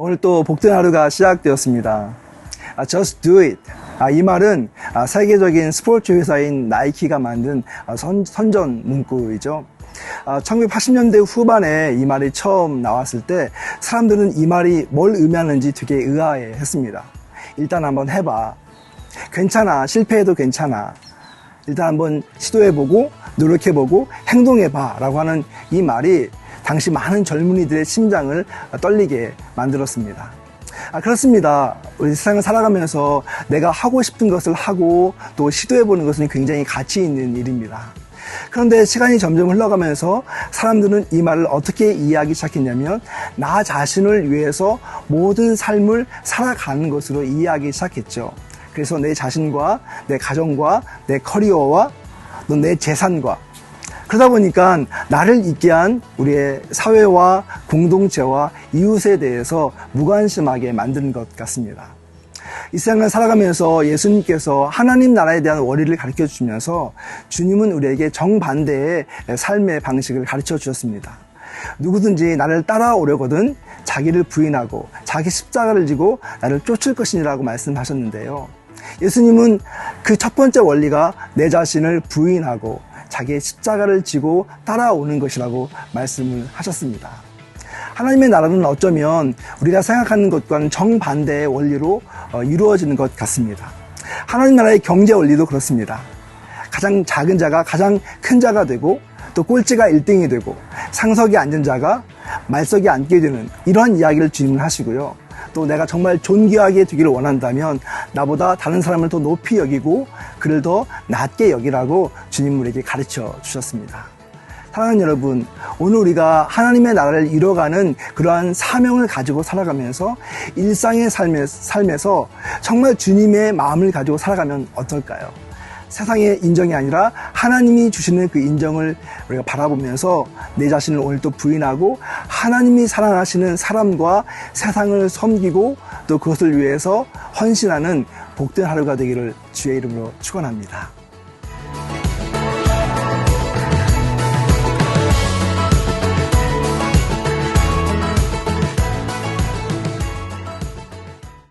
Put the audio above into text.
오늘 또 복된 하루가 시작되었습니다. 아, just do it. 아, 이 말은 아, 세계적인 스포츠 회사인 나이키가 만든 아, 선, 선전 문구이죠. 아, 1980년대 후반에 이 말이 처음 나왔을 때 사람들은 이 말이 뭘 의미하는지 되게 의아해 했습니다. 일단 한번 해봐. 괜찮아. 실패해도 괜찮아. 일단 한번 시도해보고 노력해보고 행동해봐 라고 하는 이 말이 당시 많은 젊은이들의 심장을 떨리게 만들었습니다. 아, 그렇습니다. 우리 세상을 살아가면서 내가 하고 싶은 것을 하고 또 시도해보는 것은 굉장히 가치 있는 일입니다. 그런데 시간이 점점 흘러가면서 사람들은 이 말을 어떻게 이해하기 시작했냐면 나 자신을 위해서 모든 삶을 살아가는 것으로 이해하기 시작했죠. 그래서 내 자신과 내 가정과 내 커리어와 또 내 재산과 그러다 보니까 나를 있게 한 우리의 사회와 공동체와 이웃에 대해서 무관심하게 만드는 것 같습니다. 이 세상을 살아가면서 예수님께서 하나님 나라에 대한 원리를 가르쳐 주시면서 주님은 우리에게 정반대의 삶의 방식을 가르쳐 주셨습니다. 누구든지 나를 따라오려거든 자기를 부인하고 자기 십자가를 지고 나를 쫓을 것이니라고 말씀하셨는데요. 예수님은 그 첫 번째 원리가 내 자신을 부인하고 자기의 십자가를 지고 따라오는 것이라고 말씀을 하셨습니다. 하나님의 나라는 어쩌면 우리가 생각하는 것과는 정반대의 원리로 어, 이루어지는 것 같습니다. 하나님 나라의 경제 원리도 그렇습니다. 가장 작은 자가 가장 큰 자가 되고 또 꼴찌가 1등이 되고 상석에 앉은 자가 말석에 앉게 되는 이러한 이야기를 주님은 하시고요. 또 내가 정말 존귀하게 되기를 원한다면 나보다 다른 사람을 더 높이 여기고 그를 더 낮게 여기라고 주님 우리에게 가르쳐 주셨습니다. 사랑하는 여러분, 오늘 우리가 하나님의 나라를 이뤄가는 그러한 사명을 가지고 살아가면서 일상의 삶에, 삶에서 정말 주님의 마음을 가지고 살아가면 어떨까요? 세상의 인정이 아니라 하나님이 주시는 그 인정을 우리가 바라보면서 내 자신을 오늘 또 부인하고 하나님이 사랑하시는 사람과 세상을 섬기고 또 그것을 위해서 헌신하는 복된 하루가 되기를 주의 이름으로 축원합니다.